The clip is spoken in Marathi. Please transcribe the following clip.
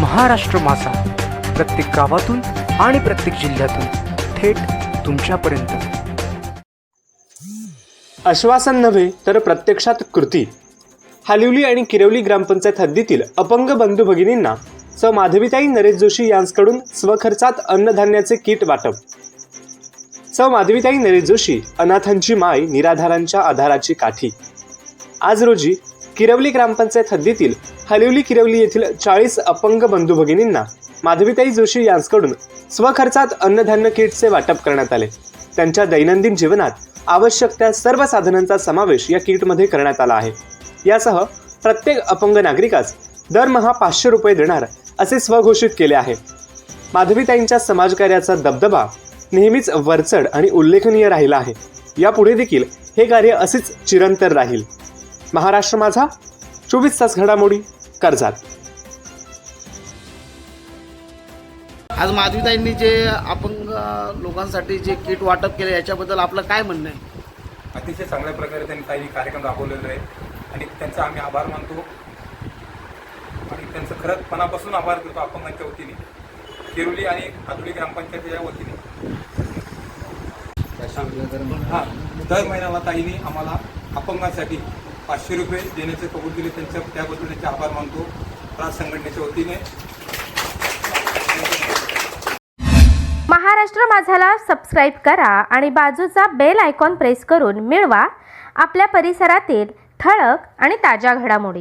महाराष्ट्र मासा प्रत्येक गावातून आणि प्रत्येक जिल्ह्यातून थेट तुमच्यापर्यंत. आश्वासन नव्हे तर प्रत्यक्षात कृती. हालिवली आणि किरवली ग्रामपंचायत हद्दीतील अपंग बंधू भगिनींना स. माधवीताई नरेश जोशी यांच्याकडून स्वखर्चात अन्नधान्याचे किट वाटप. स. माधवीताई नरेश जोशी अनाथांची माय निराधारांच्या आधाराची काठी. आज रोजी किरवली ग्रामपंचायत हद्दीतील हलिवली किरवली येथील चाळीस अपंग बंधू भगिनींना माधवीताई जोशी यांच्याकडून स्वखर्चात अन्नधान्य किटचे वाटप करण्यात आले. त्यांच्या दैनंदिन जीवनात आवश्यक त्या सर्व साधनांचा समावेश या किटमध्ये करण्यात आला आहे. यासह प्रत्येक अपंग नागरिकास दरमहा पाचशे रुपये देणार असे स्वघोषित केले आहे. माधवीताईंच्या समाजकार्याचा दबदबा नेहमीच वरचढ आणि उल्लेखनीय राहिला आहे. यापुढे देखील हे कार्य असेच चिरंतर राहील. महाराष्ट्र माझा चोवीस तास घडामोडी कर्जात. आज माधवीताईंनी जे अपंग लोकांसाठी जे किट वाटप केले याच्याबद्दल आपलं काय म्हणणं आहे? अतिशय चांगल्या प्रकारे त्यांनी काही कार्यक्रम राबवलेले आहे आणि त्यांचा आम्ही आभार मानतो. आणि त्यांचं खरंच मनापासून आभार करतो अपंगांच्या वतीने. किरुली आणि आदुली ग्रामपंचायतीच्या वतीने. हां दर महिन्याला ताईने आम्हाला अपंगांसाठी पाचशे रुपये देण्याचे कबूल दिले त्यांच्या त्याबद्दल त्यांचे आभार मानतो. प्रास संघटनेच्या वतीने. महाराष्ट्र माझाला सबस्क्राईब करा आणि बाजूचा बेल आयकॉन प्रेस करून मिळवा. आपल्या परिसरातील ठळक आणि ताज्या घडामोडी.